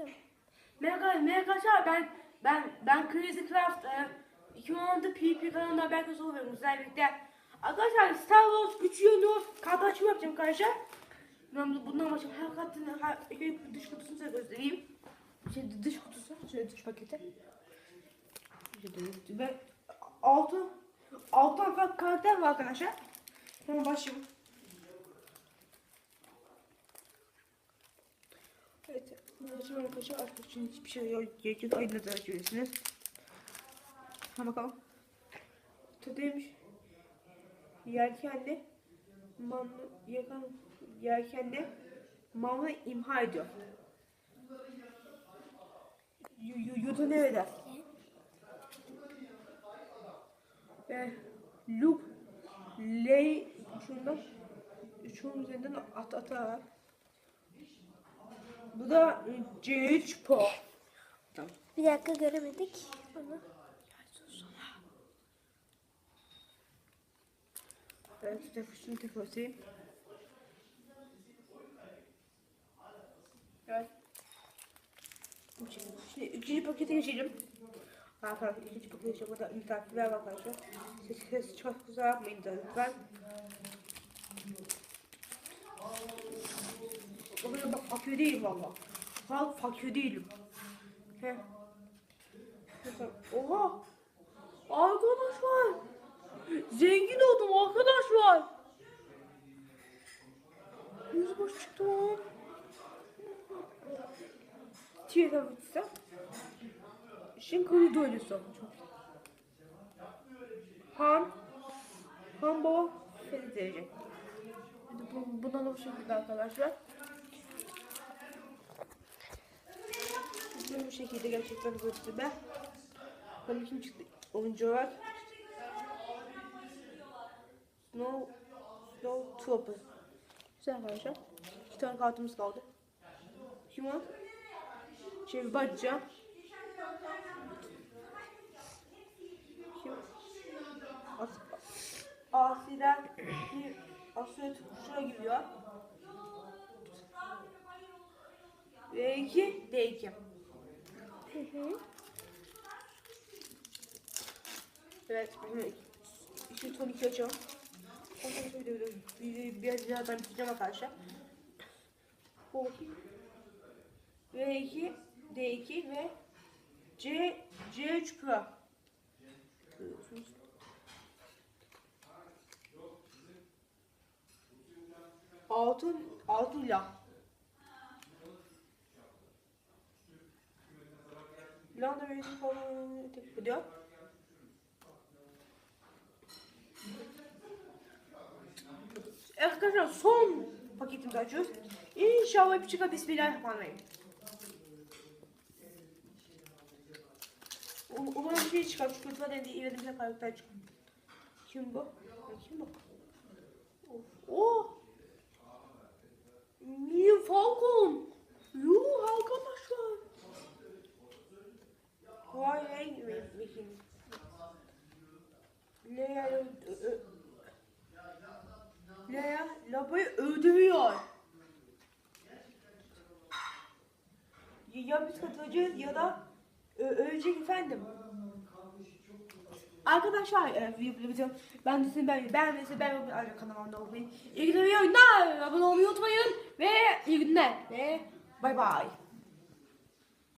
Tamam. Merhaba, merhaba arkadaşlar. Ben ben ben Crazy Craft e, 2016 PvP kanalında belki soruyorum özellikle. Arkadaşlar Star Wars 3 yönü kartı açma yapacağım arkadaşlar. Ben bu- bundan başlayayım. Her kartın her dış kutusunu size göstereyim. Şey dış kutusu, şöyle dış paketi. Ve altı altı farklı karakter var arkadaşlar. Hemen başlayalım. Evet, şimdi arkadaşlar artık için hiçbir şey yok. Gerekiyor. Aynı da açıyorsunuz. Ha bakalım. Tadıymış. Yelkenli. Mamlı, yakan, yelkenli. Mamlı imha ediyor. Yu- yu- Yutu nerede? Ve Luke Ley şundan şunun üzerinden at atarak bu da e, C3 Pro. Tamam. Bir dakika göremedik onu. Dakika şunu tekrar göstereyim. Evet. Şimdi ikinci pakete geçelim. Arkadaşlar ikinci pakete geçelim. Burada misafirler var arkadaşlar. Ses, ses çok güzel yapmayın lütfen. Kadar bak fakir değilim valla. Valla fakir değilim. He. Oha! Arkadaşlar! Zengin oldum arkadaşlar. Yüzbaşı çıktı lan. Tiyata bitse. Şimdi koridorlusu. Han. Han baba. Şimdi bu, bundan da bu şekilde arkadaşlar. Şimdi bu şekilde gerçekten gösterme. Bakalım kim çıktı oyuncu olarak. Snow, Snow Trooper. Güzel arkadaşlar. İki tane kartımız kaldı. Kim o? Şey Bacca. Kim? As Asiler Asya kuşuna gidiyor. V2 D2. Hı hı. Evet, şimdi işi son iki açalım. Ondan sonra bir, bir, biraz daha ben bitireceğim arkadaşlar. Bu V2, D2 ve C, C3 Pro. Görüyorsunuz. Altın, altıyla. Falan teklif ediyor. Arkadaşlar son paketimizi açıyoruz. İnşallah bir çıkar bismillahirrahmanirrahim. Umarım bir şey çıkar. Çünkü lütfen de iyi bir karakter. Kim bu? Kim bu? Renk bakayım. Leia ö- ö- Leia Laba'yı öldürüyor. Ya biz katılacağız ya da ölecek efendim. Arkadaşlar e, video ben de sizin ben ben ve ben ayrıca kanalıma olmayı. İyi günler, oyunlar. Abone olmayı unutmayın ve iyi günler ve bay bay.